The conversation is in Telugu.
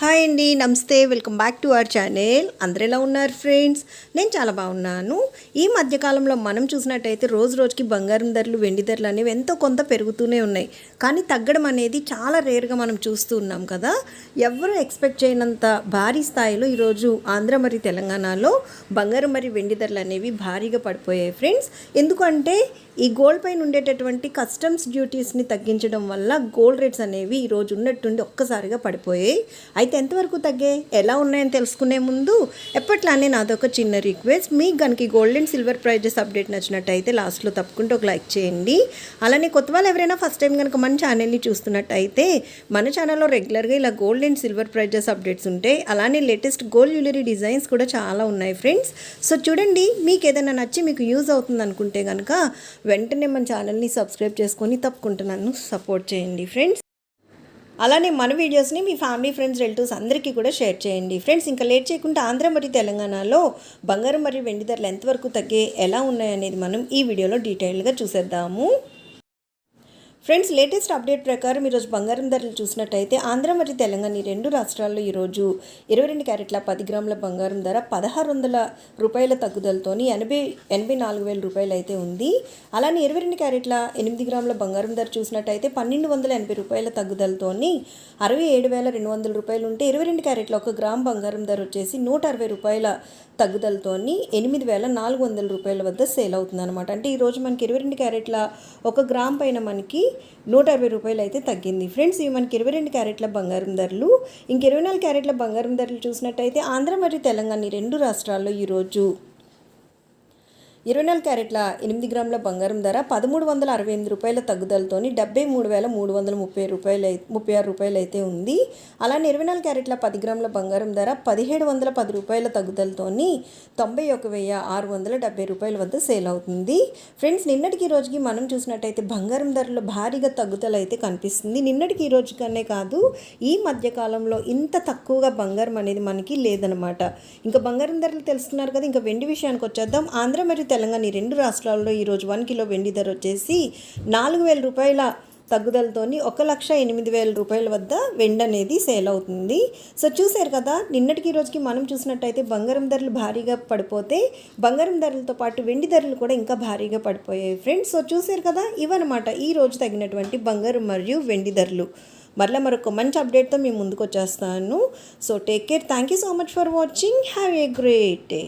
హాయ్ అండి నమస్తే. Welcome back to our channel. అందరు ఎలా ఉన్నారు ఫ్రెండ్స్? నేను చాలా బాగున్నాను. ఈ మధ్యకాలంలో మనం చూసినట్టయితే రోజు రోజుకి బంగారం ధరలు వెండి ధరలు అనేవి ఎంతో కొంత పెరుగుతూనే ఉన్నాయి. కానీ తగ్గడం అనేది చాలా రేర్గా మనం చూస్తూ ఉన్నాం కదా. ఎవరు ఎక్స్పెక్ట్ చేయనంత భారీ స్థాయిలో ఈరోజు ఆంధ్ర మరియు తెలంగాణలో బంగారం మరియు వెండి ధరలు అనేవి భారీగా పడిపోయాయి ఫ్రెండ్స్. ఎందుకంటే ఈ గోల్డ్ పైన ఉండేటటువంటి కస్టమ్స్ డ్యూటీస్ని తగ్గించడం వల్ల గోల్డ్ రేట్స్ అనేవి ఈరోజు ఉన్నట్టుండి ఒక్కసారిగా పడిపోయాయి. అయితే ఎంతవరకు తగ్గాయి ఎలా ఉన్నాయని తెలుసుకునే ముందు ఎప్పట్లానే నాదొక చిన్న రిక్వెస్ట్. మీకు కనుక gold and silver prizes update నచ్చినట్టయితే లాస్ట్లో తప్పకుండా ఒక లైక్ చేయండి. అలానే కొత్త వాళ్ళు ఎవరైనా ఫస్ట్ టైం కనుక మన ఛానల్ని చూస్తున్నట్టయితే మన ఛానల్లో రెగ్యులర్గా ఇలా gold and silver prizes updates ఉంటాయి అలానే లేటెస్ట్ గోల్డ్ జ్యువెలరీ డిజైన్స్ కూడా చాలా ఉన్నాయి ఫ్రెండ్స్ సో చూడండి మీకు ఏదైనా నచ్చి మీకు యూజ్ అవుతుంది అనుకుంటే కనుక వెంటనే మన ఛానల్ని సబ్స్క్రైబ్ చేసుకొని తప్పకుండా నన్ను సపోర్ట్ చేయండి ఫ్రెండ్స్ అలానే మన వీడియోస్ని మీ ఫ్యామిలీ ఫ్రెండ్స్ రిలేటివ్స్ అందరికీ కూడా షేర్ చేయండి. ఫ్రెండ్స్ ఇంకా లేట్ చేయకుండా ఆంధ్ర మరియు తెలంగాణలో బంగారం మరియు వెండి ధరలు ఎంతవరకు తగ్గే ఎలా ఉన్నాయనేది మనం ఈ వీడియోలో డీటెయిల్గా చూసేద్దాము. ఫ్రెండ్స్ లేటెస్ట్ అప్డేట్ ప్రకారం ఈరోజు బంగారం ధరలు చూసినట్టయితే ఆంధ్ర మరియు తెలంగాణ ఈ రెండు రాష్ట్రాల్లో ఈరోజు ఇరవై రెండు క్యారెట్ల పది గ్రాముల బంగారం ధర పదహారు వందల రూపాయల తగ్గుదలతోని ఎనభై ఎనభై నాలుగు వేల రూపాయలు అయితే ఉంది. అలానే ఇరవై రెండు క్యారెట్ల ఎనిమిది గ్రాముల బంగారం ధర చూసినట్టయితే పన్నెండు వందల ఎనభై రూపాయల తగ్గుదలతోని అరవై ఏడు వేల రెండు వందల రూపాయలు ఉంటే ఇరవై రెండు క్యారెట్ల ఒక గ్రామ్ బంగారం ధర వచ్చేసి నూట అరవై రూపాయల తగ్గుదలతోని ఎనిమిది వేల నాలుగు వందల రూపాయల వద్ద సేల్ అవుతుంది అనమాట అంటే ఈరోజు మనకి ఇరవై రెండు క్యారెట్ల ఒక గ్రామ్ పైన మనకి నూట అరవై రూపాయలు అయితే తగ్గింది. ఫ్రెండ్స్ ఇవి మనకి ఇరవై రెండు క్యారెట్ల బంగారం ధరలు. ఇంక ఇరవై నాలుగు క్యారెట్ల బంగారం ధరలు చూసినట్టయితే ఆంధ్ర మరియు తెలంగాణ రెండు రాష్ట్రాల్లో ఈరోజు ఇరవై నాలుగు క్యారెట్ల ఎనిమిది గ్రాముల బంగారం ధర పదమూడు వందల అరవై ఎనిమిది రూపాయల తగ్గుదలతోని డెబ్బై మూడు వేల మూడు వందల ముప్పై రూపాయలు ముప్పై ఆరు రూపాయలు అయితే ఉంది. అలానే ఇరవై నాలుగు క్యారెట్ల పది గ్రాముల బంగారం ధర పదిహేడు వందల పది రూపాయల తగ్గుదలతోని తొంభై ఒక వెయ్యి ఆరు వందల డెబ్బై రూపాయల వద్ద సేల్ అవుతుంది. ఫ్రెండ్స్ నిన్నటికి రోజుకి మనం చూసినట్టయితే బంగారం ధరలో భారీగా తగ్గుదల అయితే కనిపిస్తుంది. నిన్నటికి ఈ రోజు కనే కాదు ఈ మధ్యకాలంలో ఇంత తక్కువగా బంగారం అనేది మనకి లేదనమాట. ఇంకా బంగారం ధరలు తెలుస్తున్నారు కదా ఇంకా వెండి విషయానికి వచ్చేద్దాం. ఆంధ్ర మరియు తెలంగాణ ఈ రెండు రాష్ట్రాల్లో ఈరోజు వన్ కిలో వెండి ధర వచ్చేసి నాలుగు వేల రూపాయల తగ్గుదలతోని ఒక లక్ష ఎనిమిది వేల రూపాయల వద్ద వెండి అనేది సేల్ అవుతుంది. సో చూశారు కదా నిన్నటికి రోజుకి మనం చూసినట్టయితే బంగారం ధరలు భారీగా పడిపోతే బంగారం ధరలతో పాటు వెండి ధరలు కూడా ఇంకా భారీగా పడిపోయాయి ఫ్రెండ్స్. సో చూశారు కదా ఇవన్నమాట ఈ రోజు తగినటువంటి బంగారం మరియు వెండి ధరలు. మరలా మరొక మంచి అప్డేట్తో మేము ముందుకు వచ్చేస్తాను. So take care. Thank you so much for watching. Have a great day.